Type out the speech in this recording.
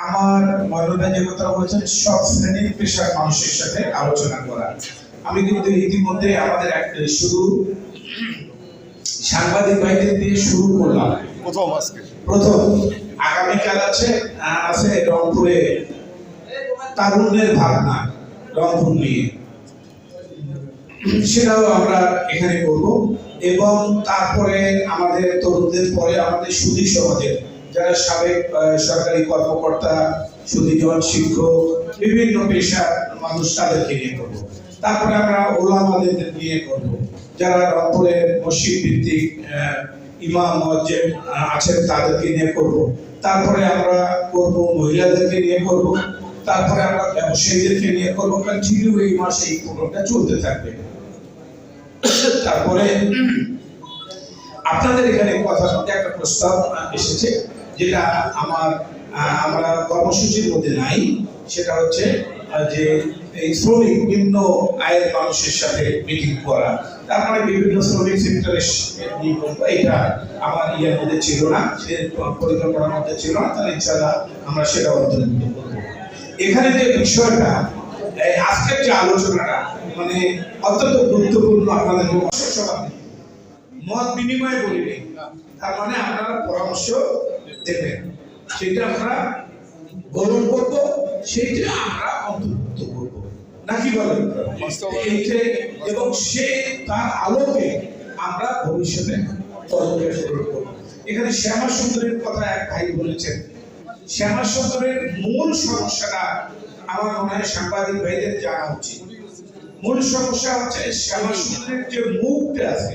আমার মনোরঞ্জন যে কথা বলেছেন সব শ্রেণির পেশার মানুষের সাথে আলোচনা করা। আমি কিন্তু ইতিমধ্যে আমাদের একটা শুরু সাংবাদিক ভাইদের দিয়ে শুরু করলাম। প্রথম আজকে। প্রথম। আগামীকাল আছে আছে রংপুরে তারুণ্যের ভাবনা রংপুর নিয়ে। সেটাও আমরা এখানে করব। এবং তারপরে আমাদের তরুণদের পরে আমাদের সুদী সমাজের যারা সাবেক সরকারি কর্মকর্তা সুদীজন শিক্ষক, বিভিন্ন পেশার মানুষ তাদেরকে নিয়ে করব। তারপরে আমরা ওলামাদের নিয়ে করব। যারা রংপুরের মসজিদ ভিত্তিক ইমাম আছেন তাদেরকে নিয়ে করব। তারপরে আমরা করব মহিলাদেরকে নিয়ে করব। তারপরে আমরা ব্যবসায়ীদেরকে নিয়ে করব। কন্টিনিউ এই মাসে এই প্রোগ্রামটা চলতে থাকবে। তারপরে আপনাদের এখানে কথা একটা প্রস্তাব এসেছে। যেটা আমার আমরা কর্মসূচির মধ্যে নাই, সেটা হচ্ছে যে এই শ্রমিক নিম্ন আয়ের মানুষের সাথে মিটিং করা। তার মানে বিভিন্ন শ্রমিক সেক্টরের এটা আমার ইয়ের মধ্যে ছিল না, সে পরিকল্পনার মধ্যে ছিল না, তাহলে ইনশাআল্লাহ আমরা সেটা অন্তর্ভুক্ত করব। এখানে যে বিষয়টা আজকের যে আলোচনাটা মানে অত্যন্ত গুরুত্বপূর্ণ আপনাদের মত বিনিময় বলিনি তার মানে আপনারা পরামর্শ দেবেন। সেটা আমরা গ্রহণ করব সেইটা আমরা অন্তর্ভুক্ত করব। নাকি বলেন? এবং সে তার আলোকে আমরা ভবিষ্যতে পদক্ষেপ গ্রহণ করব। এখানে শ্যামা সুন্দরের কথা এক ভাই বলেছেন। শ্যামা সুন্দরের মূল সমস্যাটা আমার মনে হয় সাংবাদিক ভাইদের জানা উচিত। মূল সমস্যা হচ্ছে শ্যামা সুন্দরের যে মুখটা আছে